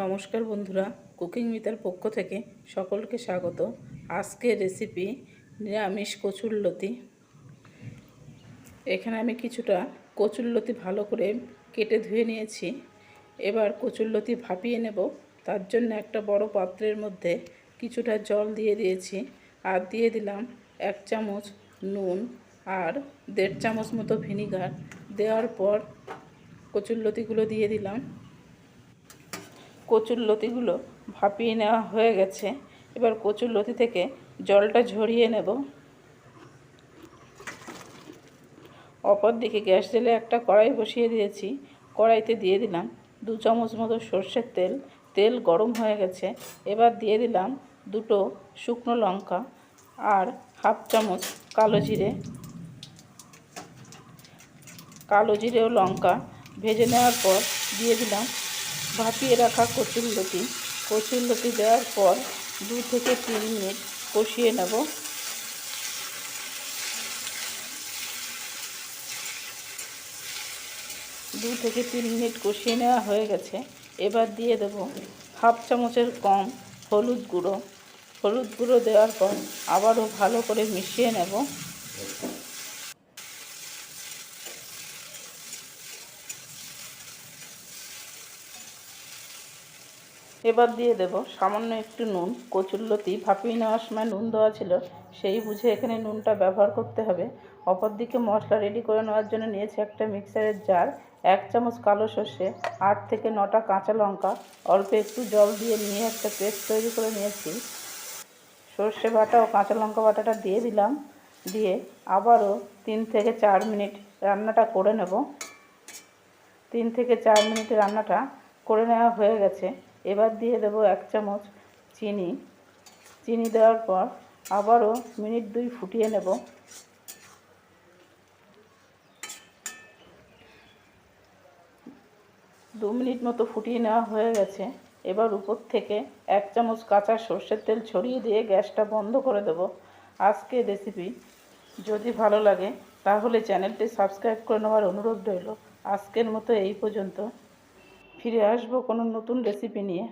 নমস্কার বন্ধুরা কুকিং মিতার পক্ষ থেকে সকলকে স্বাগত। আজকের রেসিপি নিরামিষ কচুরলতি এখানে আমি কিছুটা কচুরলতি ভালো করে কেটে ধুয়ে নিয়েছি। এবার কচুরলতি ভাপিয়ে নেব। তার জন্য একটা বড় পাত্রের মধ্যে কিছুটা জল দিয়ে দিয়েছি। আর দিয়ে দিলাম এক চামচ নুন আর দেড় চামচ মতো ভিনিগার। দেওয়ার পর কচুরলতিগুলো দিয়ে দিলাম। কচুর লতিগুলো ভাপিয়ে নেওয়া হয়ে গেছে। এবার কচুর লতি থেকে জলটা ঝরিয়ে নেব। অপর দিকে গ্যাস জেলে একটা কড়াই বসিয়ে দিয়েছি। কড়াইতে দিয়ে দিলাম দু চামচ মতো সর্ষের তেল। তেল গরম হয়ে গেছে। এবার দিয়ে দিলাম দুটো শুকনো লঙ্কা আর হাফ চামচ কালো জিরে। কালো জিরে ও লঙ্কা ভেজে নেওয়ার পর দিয়ে দিলাম ভাপিয়ে রাখা কচুরলতি কচুরলতি দেওয়ার পর দু থেকে তিন মিনিট কষিয়ে নেব। দু থেকে তিন মিনিট কষিয়ে নেওয়া হয়ে গেছে। এবার দিয়ে দেব হাফ চামচের কম হলুদ গুঁড়ো। হলুদ গুঁড়ো দেওয়ার পর আবারও ভালো করে মিশিয়ে নেব। এবার দিয়ে দেব সামান্য একটু নুন কচুরলতি ভাপিয়ে নেওয়ার সময় নুন দেওয়া ছিল, সেই বুঝে এখানে নুনটা ব্যবহার করতে হবে। অপরদিকে মশলা রেডি করে নেওয়ার জন্য নিয়েছি একটা মিক্সারের জার এক চামচ কালো সর্ষে, আট থেকে নটা কাঁচা লঙ্কা, অল্প একটু জল দিয়ে নিয়ে একটা পেস্ট তৈরি করে নিয়েছি। সর্ষে বাটা ও কাঁচা লঙ্কা বাটাটা দিয়ে দিলাম, দিয়ে আবারও তিন থেকে চার মিনিট রান্নাটা করে নেব। তিন থেকে চার মিনিট রান্নাটা করে নেওয়া হয়ে গেছে। এবার দিয়ে দেব এক চামচ চিনি। চিনি দেওয়ার পর আবারও মিনিট দুই ফুটিয়ে নেব। দু মিনিট মতো ফুটিয়ে নেওয়া হয়ে গেছে। এবার উপর থেকে এক চামচ কাঁচা সর্ষের তেল ছড়িয়ে দিয়ে গ্যাসটা বন্ধ করে দেব। আজকে রেসিপি যদি ভালো লাগে, তাহলে চ্যানেলটি সাবস্ক্রাইব করে নেওয়ার অনুরোধ রইল। আজকের মতো এই পর্যন্ত। ফিরে আসব কোনো নতুন রেসিপি নিয়ে।